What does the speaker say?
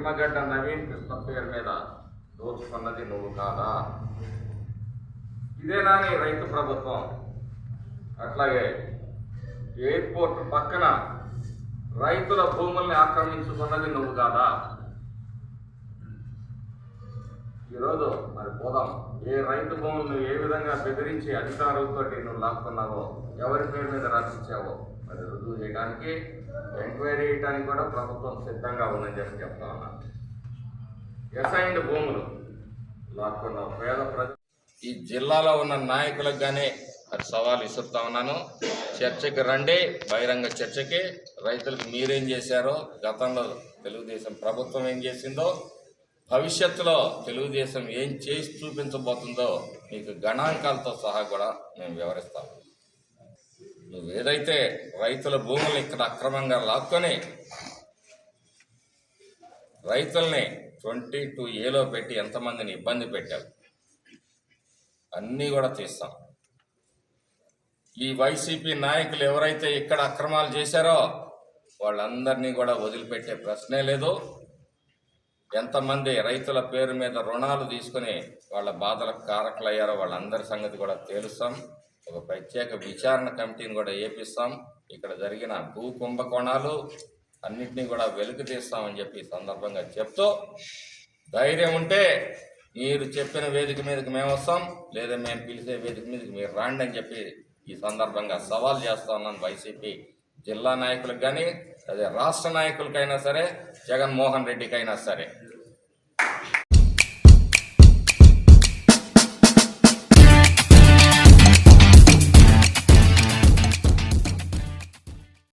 నిమ్మగడ్డ నవీన్ కృష్ణ పేరు మీద దోచుకున్నది నువ్వు కాదా? ఇదేనా నీ రైతు ప్రభుత్వం. అట్లాగే ఎయిర్పోర్ట్ పక్కన రైతుల భూముల్ని ఆక్రమించుకున్నది నువ్వు కాదా? ఈరోజు మరి పోదాం. ఏ రైతు భూములను ఏ విధంగా బెదిరించి అధికారులతో నువ్వు లాక్కున్నావో ఎవరి పేరు మీద రాసిచ్చావో మరి రుజువు చేయడానికి ఎంక్వైరీ చేయడానికి కూడా ప్రభుత్వం సిద్ధంగా ఉందని చెప్పి చెప్తా ఉన్నా. ఎసైన్డ్ భూములు లాక్కున్న పేద ప్రజ ఈ జిల్లాలో ఉన్న నాయకులకు కానీ అది సవాల్ ఇసురుతా ఉన్నాను. చర్చకి రండి. బహిరంగ చర్చకి రైతులకు మీరేం చేశారో గతంలో తెలుగుదేశం ప్రభుత్వం ఏం చేసిందో భవిష్యత్తులో తెలుగుదేశం ఏం చేసి చూపించబోతుందో మీకు గణాంకాలతో సహా కూడా మేము వివరిస్తాం. నువ్వు ఏదైతే రైతుల భూములు ఇక్కడ అక్రమంగా లాక్కొని రైతుల్ని ట్వంటీ టూ ఏలో పెట్టి ఎంతమందిని ఇబ్బంది పెట్టావు? అన్నీ కూడా తీస్తాం. ఈ వైసీపీ నాయకులు ఎవరైతే ఇక్కడ అక్రమాలు చేశారో వాళ్ళందరినీ కూడా వదిలిపెట్టే ప్రశ్నే లేదు. ఎంతమంది రైతుల పేరు మీద రుణాలు తీసుకుని వాళ్ళ బాధలకు కారకులయ్యారో వాళ్ళందరి సంగతి కూడా తేలుస్తాం. ఒక ప్రత్యేక విచారణ కమిటీని కూడా ఏపిస్తాం. ఇక్కడ జరిగిన భూ కుంభకోణాలు అన్నింటినీ కూడా వెలుగు తీస్తామని చెప్పి సందర్భంగా చెప్తూ ధైర్యం ఉంటే మీరు చెప్పిన వేదిక మీదకి మేము వస్తాం. లేదా మేము పిలిచే వేదిక మీదకి మీరు రాండి అని చెప్పి ఈ సందర్భంగా సవాల్ చేస్తా ఉన్నాను వైసీపీ జిల్లా నాయకులకు కానీ అదే రాష్ట్ర నాయకులకైనా సరే జగన్మోహన్ రెడ్డికైనా సరే.